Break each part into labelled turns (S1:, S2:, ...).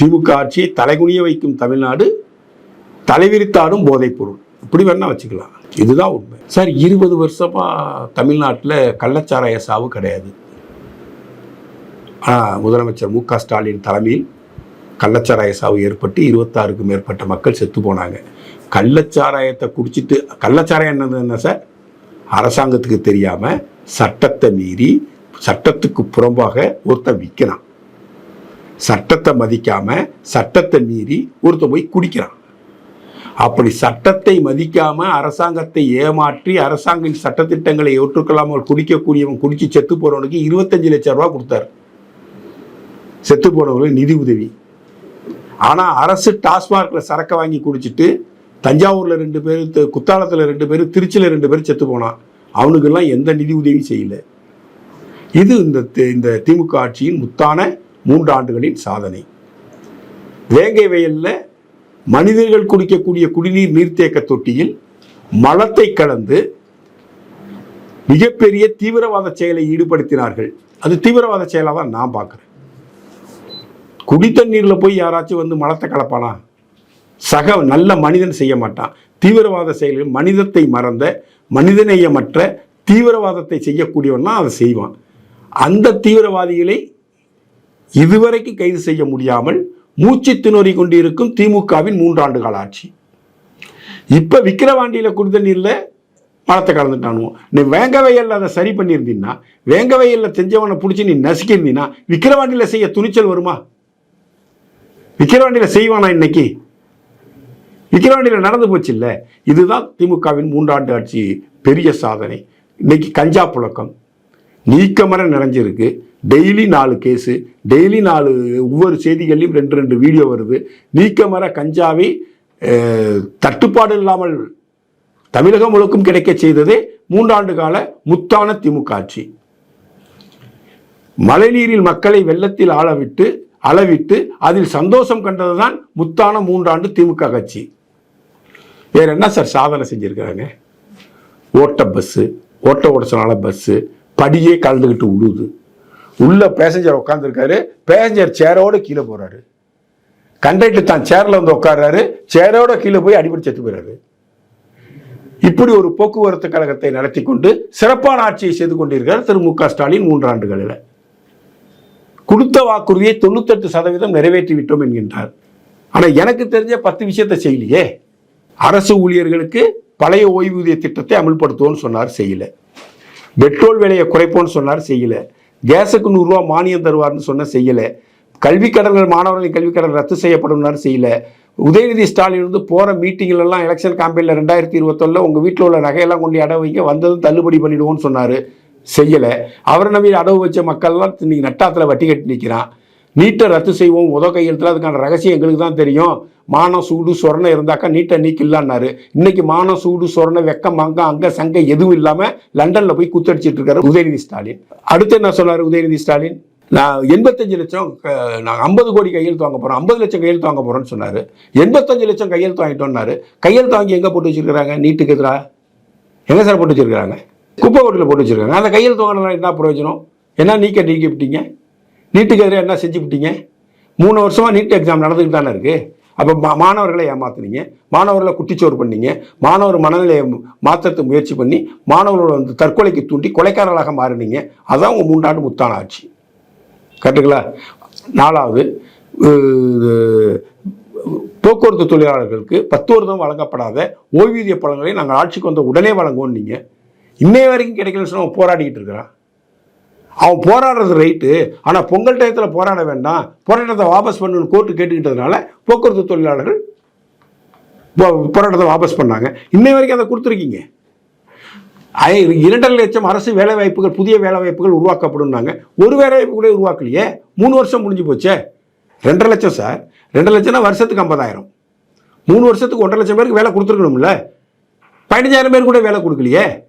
S1: திமுக ஆட்சியை தலைகுனிய வைக்கும் தமிழ்நாடு தலைவிரித்தாடும் போதைப் பொருள் இப்படி வேணா வச்சுக்கலாம். இதுதான் உண்மை. சார் இருபது வருஷமா தமிழ்நாட்டில் கள்ளச்சாராய சாவு கிடையாது. ஆனால் முதலமைச்சர் மு க ஸ்டாலின் தலைமையில் கள்ளச்சாராய சாவு ஏற்பட்டு இருபத்தாறுக்கும் மேற்பட்ட மக்கள் செத்து போனாங்க. கள்ளச்சாராயத்தை குடிச்சிட்டு கள்ளச்சாராயம் என்னது என்ன சார்? அரசாங்கத்துக்கு தெரியாமல் சட்டத்தை மீறி சட்டத்துக்கு புறம்பாக ஒருத்தன் விற்கிறான் சட்டத்தை மதிக்காம சட்டத்தை மீறி ஒருத்தன் போய் குடிக்கிறான். அப்படி சட்டத்தை மதிக்காம அரசாங்கத்தை ஏமாற்றி அரசாங்க சட்டத்திட்டங்களை ஏற்றுக்கொள்ளாமல் குடிக்கக்கூடியவன் குடிச்சு செத்து போறவனுக்கு இருபத்தஞ்சு லட்சம் ரூபா கொடுத்தாரு. செத்து போனவங்களுக்கு நிதி உதவி. ஆனால் அரசு டாஸ்மார்க்கில் சரக்கை வாங்கி குடிச்சிட்டு தஞ்சாவூரில் ரெண்டு பேர் குத்தாலத்தில் ரெண்டு பேர் திருச்சியில் ரெண்டு பேர் செத்து போனான். அவனுக்கெல்லாம் எந்த நிதி உதவி செய்யல. இது இந்த தி- இந்த திமுக ஆட்சியின் முத்தான மூன்று ஆண்டுகளின் சாதனை. வேங்கை வயலில் மனிதர்கள் குடிக்கக்கூடிய குடிநீர் நீர்த்தேக்க தொட்டியில் மலத்தை கலந்து மிகப்பெரிய தீவிரவாத செயலை ஈடுபடுத்தினார்கள். அது தீவிரவாத செயலாக தான் நான் பார்க்குறேன். குடித்தண்ணீரில் போய் யாராச்சும் வந்து மலத்தை கலப்பானா? சக நல்ல மனிதன் செய்ய மாட்டான். தீவிரவாத செயலில் மனிதத்தை மறந்த மனிதநேயமற்ற தீவிரவாதத்தை செய்யக்கூடியவன் தான் அதை செய்வான். அந்த தீவிரவாதிகளை இதுவரைக்கும் கைது செய்ய முடியாமல் மூச்சு திணறி கொண்டிருக்கும் திமுகவின் மூன்றாண்டு கால ஆட்சி. இப்போ விக்கிரவாண்டியில் குடிதண்ணீரில் மரத்தை கலந்துட்டானுவோம் நீ வேங்க வயலில் அதை சரி பண்ணியிருந்தீங்கன்னா வேங்க வயலில் செஞ்சவனை பிடிச்சி நீ நசுக்கியிருந்தீங்கன்னா விக்கிரவாண்டியில் செய்ய துணிச்சல் வருமா? விக்கிரவாண்டியில் செய்வானா இன்னைக்கு? விக்கிரவாண்டியில் நடந்து போச்சு இல்லை இதுதான் திமுகவின் மூன்றாண்டு ஆட்சி. பெரிய சாதனை. இன்னைக்கு கஞ்சா புழக்கம். நீக்கமர நிறைஞ்சிருக்கு. டெய்லி நாலு கேஸு டெய்லி நாலு ஒவ்வொரு செய்திகள்லையும் ரெண்டு ரெண்டு வீடியோ வருது. நீக்கமர கஞ்சாவை தட்டுப்பாடு இல்லாமல் தமிழகம் முழுக்கும் கிடைக்க செய்ததே மூன்றாண்டு கால முத்தான திமுக ஆட்சி. மழைநீரில் மக்களை வெள்ளத்தில் ஆளவிட்டு அளவிட்டு அதில் சந்தோஷம் கண்டதுதான் முத்தான மூன்றாண்டு திமுக கட்சி. வேற என்ன சார் சாதனை செஞ்சிருக்கிறாங்க? ஓட்ட பஸ்ஸு ஓட்ட ஓடச்சனால பஸ்ஸு படியே கலந்துக்கிட்டு உழுது. உள்ள பேசஞ்சர் உட்காந்துருக்காரு பேசஞ்சர் சேரோட கீழே போகிறாரு கண்டக்டர் தான் சேரில் வந்து உட்காடுறாரு சேரோட கீழே போய் அடிபடி செத்து போயிறாரு. இப்படி ஒரு போக்குவரத்து கழகத்தை நடத்தி கொண்டு சிறப்பான ஆட்சியை செய்து கொண்டிருக்கிறார் திரு மு க ஸ்டாலின் மூன்றாண்டுகளில். கொடுத்த வாக்குறுதியை தொண்ணூத்தெட்டு சதவீதம் நிறைவேற்றி விட்டோம் என்கின்றார். ஆனால் எனக்கு தெரிஞ்ச பத்து விஷயத்தை செய்யலையே. அரசு ஊழியர்களுக்கு பழைய ஓய்வூதிய திட்டத்தை அமல்படுத்துவோம்னு சொன்னார் செய்யல. பெட்ரோல் விலையை குறைப்போம்னு சொன்னார் செய்யலை. கேஸுக்கு நூறுரூவா மானியம் தருவார்னு சொன்ன செய்யலை. கல்வி கடன்கள் மாணவர்களின் கல்வி கடன் ரத்து செய்யப்படும்னாரு செய்யல. உதயநிதி ஸ்டாலின் வந்து போகிற மீட்டிங்கிலெல்லாம் எலெக்ஷன் காம்பெயினில் ரெண்டாயிரத்தி இருபத்தொன்னில் உங்கள் வீட்டில் உள்ள நகையெல்லாம் கொண்டு அடவு வைங்க வந்ததும் தள்ளுபடி பண்ணிடுவோம்னு சொன்னார். செய்யலை. அவரை நம்பி அடவு வச்ச மக்கள்லாம் இன்னைக்கு நட்டாத்தில் வட்டி கட்டி நிற்கிறான் நீட்டை ரத்து செய்வோம். உத கையெழுத்தில் அதுக்கான ரகசியம் எங்களுக்கு தான் தெரியும். மானம் சூடு சொரணை இருந்தாக்கா நீட்டை நீக்கில்லான்னாரு இன்னைக்கு மானம் சூடு சொரணை வெக்கம் மங்கம் அங்க சங்க எதுவும் இல்லாமல் லண்டனில் போய் குத்தடிச்சிட்டு இருக்காரு உதயநிதி ஸ்டாலின். அடுத்து என்ன சொன்னார் உதயநிதி ஸ்டாலின்? நான் எண்பத்தஞ்சு லட்சம் நான் ஐம்பது கோடி கையெழுத்து வாங்க போகிறோம் ஐம்பது லட்சம் கையெழுத்து வாங்க போகிறேன்னு சொன்னார். எண்பத்தஞ்சு லட்சம் கையெழுத்து வாங்கிட்டோம்னாரு. கையெழுத்து வாங்கி எங்கே போட்டு வச்சிருக்கிறாங்க? நீட்டுக்கு எதிராக எங்கே சார் போட்டு வச்சிருக்கிறாங்க? குப்பை ஓட்டில் போட்டு வச்சிருக்காங்க. அந்த கையெழுத்து வாங்கினா என்ன பிரயோஜனம்? என்ன நீக்க நீக்கி விட்டீங்க நீட்டுக்கு எதிராக என்ன செஞ்சு விட்டீங்க? மூணு வருஷமாக நீட் எக்ஸாம் நடந்துக்கிட்டு தானே இருக்குது அப்போ மா மாணவர்களை ஏமாத்துனீங்க. மாணவர்களை குட்டிச்சோறு பண்ணீங்க. மாணவர் மனநிலையை மாற்றத்துக்கு முயற்சி பண்ணி மாணவர்களோட வந்து தற்கொலைக்கு தூண்டி கொலைக்காரர்களாக மாறினீங்க. அதான் உங்கள் மூன்றாண்டு முத்தான ஆட்சி. கரெக்டுங்களா நாலாவது போக்குவரத்து தொழிலாளர்களுக்கு பத்து வருடம் வழங்கப்படாத ஓய்வூதிய பழங்களை நாங்கள் ஆட்சிக்கு வந்த உடனே வழங்குவோம் நீங்கள் இன்னைய வரைக்கும் கிடைக்கலன்னு சொன்னால் போராடிக்கிட்டு இருக்கிறான். அவன் போராடுறது ரைட்டு ஆனால் பொங்கல் டயத்தில் போராட வேண்டாம். போராட்டத்தை வாபஸ் பண்ணணும்னு கோர்ட்டு கேட்டுக்கிட்டதுனால போக்குவரத்து தொழிலாளர்கள் போ- போராட்டத்தை வாபஸ் பண்ணாங்க. இன்னை வரைக்கும் அதை கொடுத்துருக்கீங்க. ஐ- இரண்டரை லட்சம் அரசு வேலை வாய்ப்புகள் புதிய வேலை வாய்ப்புகள் உருவாக்கப்படும்னாங்க. ஒரு வேலை வாய்ப்பு கூட உருவாக்கலையே. மூணு வருஷம் முடிஞ்சு போச்சே. ரெண்டரை லட்சம் சார் ரெண்டரை லட்சம்னா வருஷத்துக்கு ஐம்பதாயிரம். மூணு வருஷத்துக்கு ஒன்றரை லட்சம் பேருக்கு வேலை கொடுத்துருக்கணும்ல. பதினஞ்சாயிரம் பேர் கூட வேலை கொடுக்கலையே.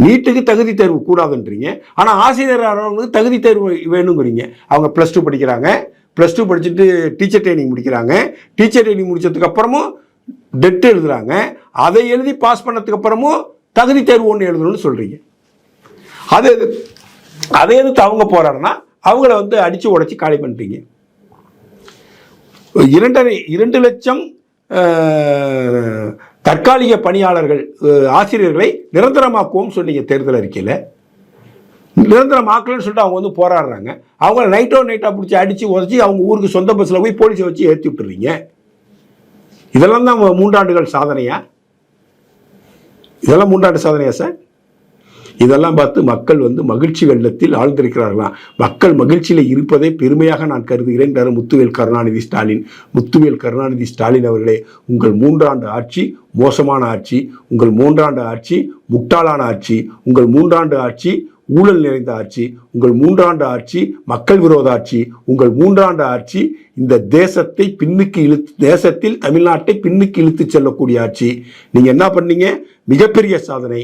S1: நீட்டுக்கு தகுதி தேர்வு கூடாதுன்றீங்க. ஆனால் ஆசிரியர் ஆகிறவங்களுக்கு தகுதி தேர்வு வேணுங்கிறீங்க. அவங்க ப்ளஸ் டூ படிக்கிறாங்க. ப்ளஸ் டூ படிச்சுட்டு டீச்சர் ட்ரைனிங் முடிக்கிறாங்க. டீச்சர் ட்ரைனிங் முடிச்சதுக்கு அப்புறமும் டெட் எழுதுகிறாங்க அதை எழுதி பாஸ் பண்ணதுக்கு அப்புறமும் தகுதி தேர்வு ஒன்று எழுதணும்னு சொல்கிறீங்க அது எது- அதை எதிர்த்து அவங்க போகிறாருன்னா அவங்கள வந்து அடித்து உடைச்சி காலி பண்ணுறீங்க இரண்டரை இரண்டு லட்சம் தற்காலிக பணியாளர்கள் ஆசிரியர்களை நிரந்தரமாக்குவோம் சொன்னீங்க தேர்தல் அறிக்கையில். நிரந்தரமாக்கலன்னு சொல்லிட்டு அவங்க வந்து போராடுறாங்க. அவங்கள நைட்டோ நைட்டாக பிடிச்சி அடித்து உதச்சி அவங்க ஊருக்கு சொந்த பஸ்ஸில் போய் போலீஸை வச்சு ஏற்றி விட்டுறீங்க. இதெல்லாம் தான் மூன்றாண்டுகள் சாதனையா? இதெல்லாம் மூன்றாண்டு சாதனையா சார் இதெல்லாம் பார்த்து மக்கள் வந்து மகிழ்ச்சி வெள்ளத்தில் ஆழ்ந்திருக்கிறார்களாம். மக்கள் மகிழ்ச்சியில் இருப்பதை பெருமையாக நான் கருதுகிறேன் தர முத்துவேல் கருணாநிதி ஸ்டாலின். முத்துவேல் கருணாநிதி ஸ்டாலின் அவர்களே உங்கள் மூன்றாண்டு ஆட்சி மோசமான ஆட்சி உங்கள் மூன்றாண்டு ஆட்சி முட்டாளான ஆட்சி உங்கள் மூன்றாண்டு ஆட்சி ஊழல் நிறைந்த ஆட்சி உங்கள் மூன்றாண்டு ஆட்சி மக்கள் விரோத ஆட்சி உங்கள் மூன்றாண்டு ஆட்சி இந்த தேசத்தை பின்னுக்கு இழுத்து தேசத்தில் தமிழ்நாட்டை பின்னுக்கு இழுத்து செல்லக்கூடிய ஆட்சி. நீங்கள் என்ன பண்ணீங்க? மிகப்பெரிய சாதனை.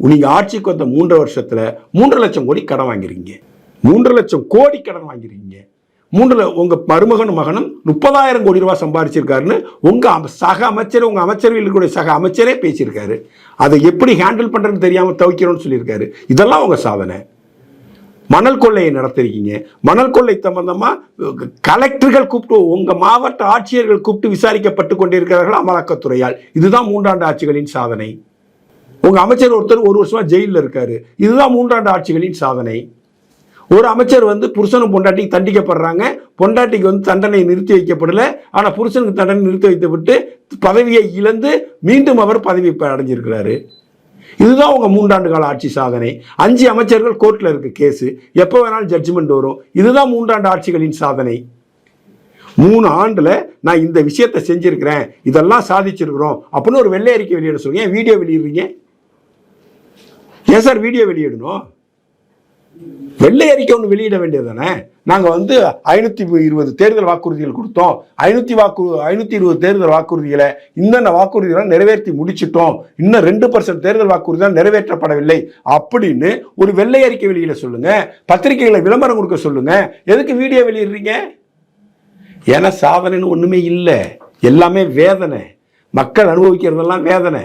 S1: நீங்கள் ஆட்சிக்கு வந்த மூன்று வருஷத்தில் மூன்று லட்சம் கோடி கடன் வாங்கிறீங்க மூன்று லட்சம் கோடி கடன் வாங்கிறீங்க மூன்று உங்கள் மருமகனும் மகனும் முப்பதாயிரம் கோடி ரூபாய் சம்பாதிச்சிருக்காருன்னு உங்கள் சக அமைச்சர் உங்கள் அமைச்சரவையில் இருக்கக்கூடிய சக அமைச்சரே பேசியிருக்காரு. அதை எப்படி ஹேண்டில் பண்ணுறதுன்னு தெரியாமல் தவிக்கிறோம்னு சொல்லியிருக்காரு. இதெல்லாம் உங்கள் சாதனை. மணல் கொள்ளையை நடத்திருக்கீங்க. மணல் கொள்ளை சம்பந்தமாக கலெக்டர்கள் கூப்பிட்டு உங்கள் மாவட்ட ஆட்சியர்கள் கூப்பிட்டு விசாரிக்கப்பட்டு கொண்டிருக்கிறார்கள் அமலாக்கத்துறையால். இதுதான் மூன்றாண்டு ஆட்சிகளின் சாதனை. உங்கள் அமைச்சர் ஒருத்தர் ஒரு வருஷமாக ஜெயிலில் இருக்காரு. இதுதான் மூன்றாண்டு ஆட்சிகளின் சாதனை. ஒரு அமைச்சர் வந்து புருஷனும் பொண்டாட்டிக்கு தண்டிக்கப்படுறாங்க. பொண்டாட்டிக்கு வந்து தண்டனை நிறுத்தி வைக்கப்படல. ஆனால் புருஷனுக்கு தண்டனை நிறுத்தி வைத்துவிட்டு பதவியை இழந்து மீண்டும் அவர் பதவி அடைஞ்சிருக்கிறாரு. இதுதான் உங்கள் மூன்றாண்டு கால ஆட்சி சாதனை. அஞ்சு அமைச்சர்கள் கோர்ட்டில் இருக்கு கேஸு. எப்போ வேணாலும் ஜட்ஜ்மெண்ட் வரும். இதுதான் மூன்றாண்டு ஆட்சிகளின் சாதனை. மூணு ஆண்டில் நான் இந்த விஷயத்தை செஞ்சுருக்கிறேன். இதெல்லாம் சாதிச்சிருக்கிறோம். அப்படின்னு ஒரு வெள்ளை அறிக்கை வெளியிட சொல்லுங்க. வீடியோ வெளியிடுறீங்க? ஏன் சார் வீடியோ வெளியிடணும்? வெள்ளை அறிக்கை ஒன்று வெளியிட வேண்டியது தானே நாங்கள் வந்து ஐநூற்றி இருபது தேர்தல் வாக்குறுதிகள் கொடுத்தோம். ஐநூற்றி வாக்கு ஐநூற்றி இருபது தேர்தல் வாக்குறுதிகளை இன்னென்ன வாக்குறுதிகளை நிறைவேற்றி முடிச்சிட்டோம். இன்னும் ரெண்டு பர்சன்ட் தேர்தல் வாக்குறுதி தான் நிறைவேற்றப்படவில்லை. அப்படின்னு ஒரு வெள்ளை அறிக்கை வெளியிட சொல்லுங்கள் பத்திரிகைகளை விளம்பரம் கொடுக்க சொல்லுங்கள் எதுக்கு வீடியோ வெளியிடுறீங்க? ஏன்னா சாதனைன்னு ஒன்றுமே இல்லை. எல்லாமே வேதனை. மக்கள் அனுபவிக்கிறதெல்லாம் வேதனை.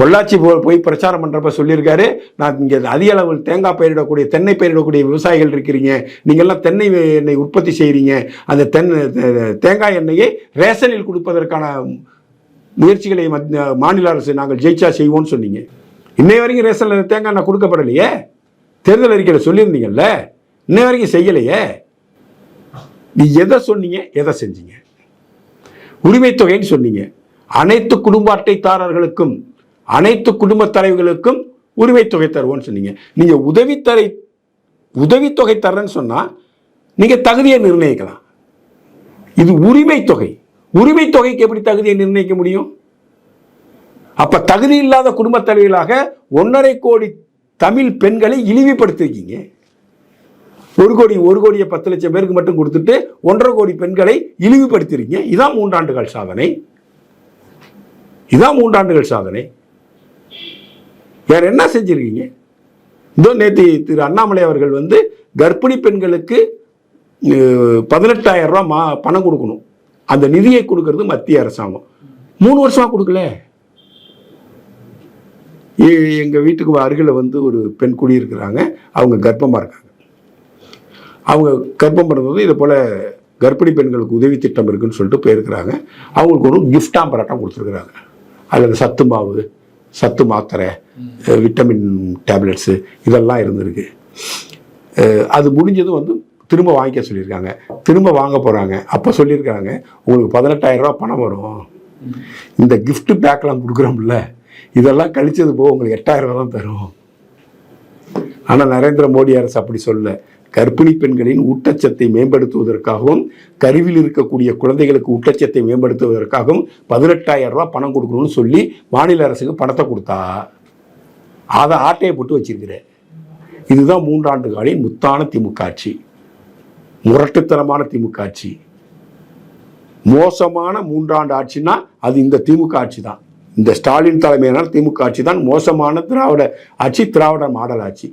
S1: பொள்ளாச்சி போ போய் பிரச்சாரம் பண்ணுறப்ப சொல்லியிருக்காரு நான் இங்கே அதிக அளவில் தேங்காய் பயிரிடக்கூடிய தென்னை பயிரிடக்கூடிய விவசாயிகள் இருக்கிறீங்க நீங்கள்லாம் தென்னை எண்ணெய் உற்பத்தி செய்கிறீங்க அந்த தென்னை தேங்காய் எண்ணெயை ரேஷனில் கொடுப்பதற்கான முயற்சிகளை மத்திய- மாநில அரசு நாங்கள் ஜெயிச்சா செய்வோம்னு சொன்னீங்க. இன்னை வரைக்கும் ரேஷனில் தேங்காய் எண்ணெய் கொடுக்கப்படலையே? தேர்தல் அறிக்கையில் சொல்லியிருந்தீங்கல்ல? இன்னை வரைக்கும் செய்யலையே? நீ எதை சொன்னீங்க? எதை செஞ்சீங்க? உரிமை தொகைன்னு சொன்னீங்க. அனைத்து குடும்ப அட்டைதாரர்களுக்கும் அனைத்து குடும்ப தலைவர்களுக்கும் உரிமை தொகை தருவோம்னு சொன்னீங்க. நீங்க உதவித்தரை உதவித்தொகை தர்றேன்னு சொன்னா நீங்க தகுதியை நிர்ணயிக்கலாம். இது உரிமை தொகை உரிமை தொகைக்கு எப்படி தகுதியை நிர்ணயிக்க முடியும்? அப்ப தகுதி இல்லாத குடும்ப தலைவர்களாக ஒன்றரை கோடி தமிழ் பெண்களை இழிவுபடுத்திருக்கீங்க. ஒரு கோடி ஒரு கோடியை பத்து லட்சம் பேருக்கு மட்டும் கொடுத்துட்டு ஒன்றரை கோடி பெண்களை இழிவுபடுத்திருக்கீங்க. இதான் மூன்றாண்டுகள் சாதனை. இதான் மூன்றாண்டுகள் சாதனை. வேற என்ன செஞ்சிருக்கீங்க? இதோ நேற்று திரு அண்ணாமலை அவர்கள் வந்து கர்ப்பிணி பெண்களுக்கு பதினெட்டாயிரம் ரூபா மா பணம் கொடுக்கணும். அந்த நிதியை கொடுக்கறது மத்திய அரசாங்கம். மூணு வருஷமா கொடுக்கல. எ- எங்க வீட்டுக்கு அருகில் வந்து ஒரு பெண் குடியிருக்கிறாங்க. அவங்க கர்ப்பமா இருக்காங்க. அவங்க கர்ப்பம் பண்ணுறது இது போல் கர்ப்பிணி பெண்களுக்கு உதவி திட்டம் இருக்குன்னு சொல்லிட்டு போயிருக்கிறாங்க. அவங்களுக்கு ஒரு gift பராட்டம் கொடுத்துருக்குறாங்க. அதில் சத்து மாவு சத்து மாத்திரை விட்டமின் டேப்லெட்ஸு இதெல்லாம் இருந்திருக்கு. அது முடிஞ்சதும் வந்து திரும்ப வாங்கிக்க சொல்லியிருக்காங்க. திரும்ப வாங்க போகிறாங்க அப்போ சொல்லியிருக்காங்க உங்களுக்கு பதினெட்டாயிரரூபா பணம் வரும். இந்த கிஃப்ட்டு பேக்லாம் கொடுக்குறோம்ல இதெல்லாம் கழிச்சது போக உங்களுக்கு எட்டாயிரம் ரூபா தான் தரும். ஆனால் நரேந்திர மோடி அரசு அப்படி சொல்ல கர்ப்பிணி பெண்களின் ஊட்டச்சத்தை மேம்படுத்துவதற்காகவும் கருவில் இருக்கக்கூடிய குழந்தைகளுக்கு ஊட்டச்சத்தை மேம்படுத்துவதற்காகவும் பதினெட்டாயிரம் ரூபாய் பணம் கொடுக்கணும்னு சொல்லி மாநில அரசுக்கு பணத்தை கொடுத்தா அதை ஆட்டையை போட்டு வச்சிருக்கிறேன் இதுதான் மூன்றாண்டு காலின் முத்தான திமுக ஆட்சி. முரட்டுத்தனமான திமுக ஆட்சி. மோசமான மூன்றாண்டு ஆட்சின்னா அது இந்த திமுக ஆட்சி தான் இந்த ஸ்டாலின் தலைமையினால் திமுக ஆட்சி தான் மோசமான திராவிட ஆட்சி திராவிட மாடல் ஆட்சி.